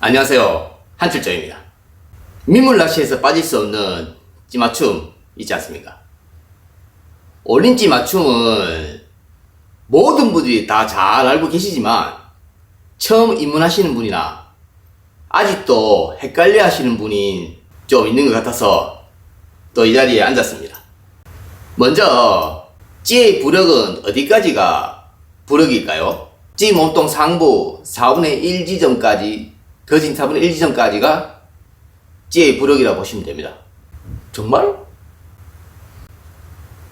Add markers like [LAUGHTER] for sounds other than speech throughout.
안녕하세요. 한출정입니다. 민물 낚시에서 빠질 수 없는 찌맞춤 있지 않습니까? 올린 찌맞춤을 모든 분들이 다 잘 알고 계시지만 처음 입문하시는 분이나 아직도 헷갈려 하시는 분이 좀 있는 것 같아서 또 이 자리에 앉았습니다. 먼저 찌의 부력은 어디까지가 부력일까요? 찌 몸통 상부 4분의 1 지점까지 거진 4분의 1 지점까지가 찌의 부력이라고 보시면 됩니다. 정말?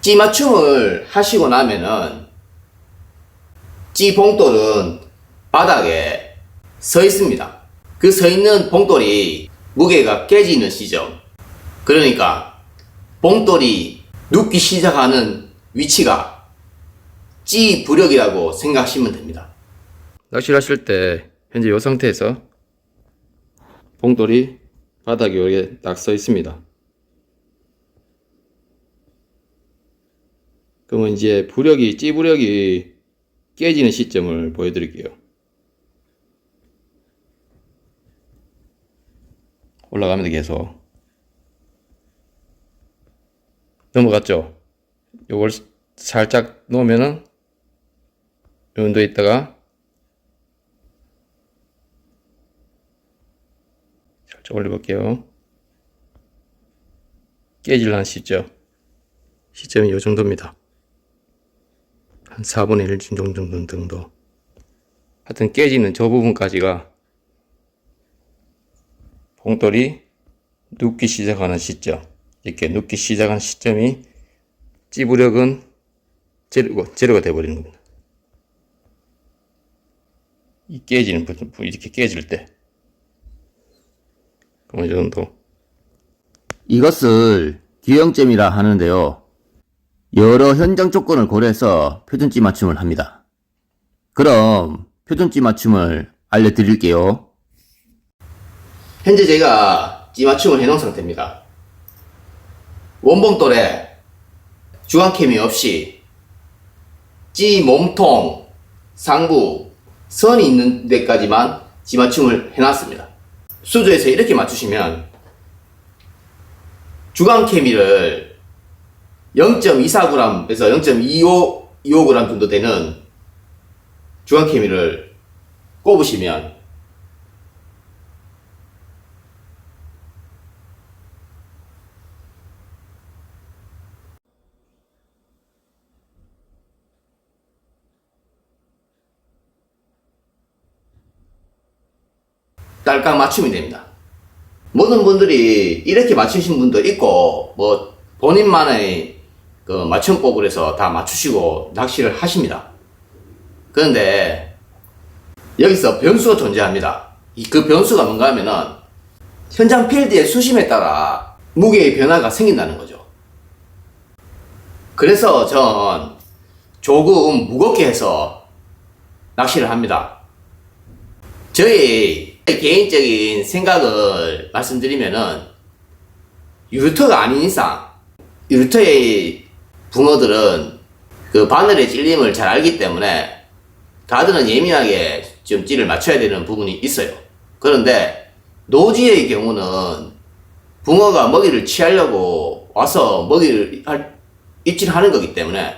찌 맞춤을 하시고 나면은 찌 봉돌은 바닥에 서 있습니다. 그 서 있는 봉돌이 무게가 깨지는 시점. 그러니까 봉돌이 눕기 시작하는 위치가 찌 부력이라고 생각하시면 됩니다. 낚시를 하실 때 현재 이 상태에서 봉돌이 바닥에 이렇게 딱서 있습니다. 그러면 이제 부력이 찌 부력이 깨지는 시점을 보여드릴게요. 올라가면 계속 넘어갔죠. 요걸 살짝 놓으면은 요 정도 있다가 살짝 올려볼게요. 깨질라는 시점. 시점이 요 정도입니다. 한 4분의 1 정도 정도. 하여튼 깨지는 저 부분까지가 봉돌이 눕기 시작하는 시점. 이렇게 눕기 시작하는 시점이 찌부력은 제로가, 제로가 돼버리는 겁니다. 이 깨지는 부분, 이렇게 깨질 때. 정도. 이것을 기형점이라 하는데요. 여러 현장 조건을 고려해서 표준지 맞춤을 합니다. 그럼 표준지 맞춤을 알려드릴게요. 현재 제가 찌 맞춤을 해놓은 상태입니다. 원봉돌에 중앙캠이 없이 찌 몸통 상부 선이 있는 데까지만 찌 맞춤을 해놨습니다. 수조에서 이렇게 맞추시면 주간 케미를 0.24g에서 0.25, 25g 정도 되는 주간 케미를 꼽으시면 딸깍 맞춤이 됩니다. 모든 분들이 이렇게 맞추신 분도 있고, 뭐, 본인만의 그 맞춤법을 해서 다 맞추시고 낚시를 하십니다. 그런데, 여기서 변수가 존재합니다. 이그 변수가 뭔가 하면은, 현장 필드의 수심에 따라 무게의 변화가 생긴다는 거죠. 그래서 전 조금 무겁게 해서 낚시를 합니다. 저희 개인적인 생각을 말씀드리면은 유루터가 아닌 이상 유루터의 붕어들은 그 바늘의 찔림을 잘 알기 때문에 가드는 예민하게 좀 찌를 맞춰야 되는 부분이 있어요. 그런데 노지의 경우는 붕어가 먹이를 취하려고 와서 먹이를 할- 입질하는 거기 때문에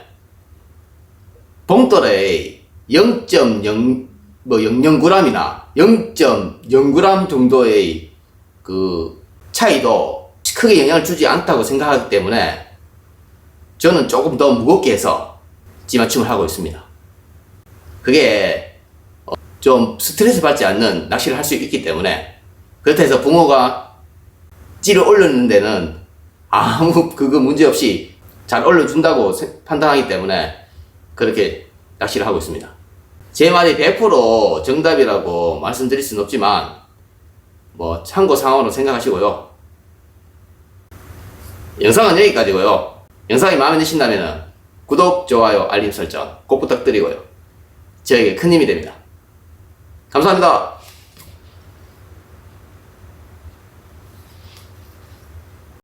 봉돌의 0.0 뭐 0.09g이나 0.0g 정도의 그 차이도 크게 영향을 주지 않다고 생각하기 때문에 저는 조금 더 무겁게 해서 찌맞춤을 하고 있습니다. 그게 어, 좀 스트레스 받지 않는 낚시를 할 수 있기 때문에 그렇다 해서 붕어가 찌를 올렸는 데는 아무 [LAUGHS] 그거 문제 없이 잘 올려준다고 세- 판단하기 때문에 그렇게 낚시를 하고 있습니다. 제 말이 100% 정답이라고 말씀드릴 수는 없지만 뭐 참고 상황으로 생각하시고요. 영상은 여기까지고요. 영상이 마음에 드신다면 구독, 좋아요, 알림 설정 꼭 부탁드리고요. 저에게 큰 힘이 됩니다. 감사합니다.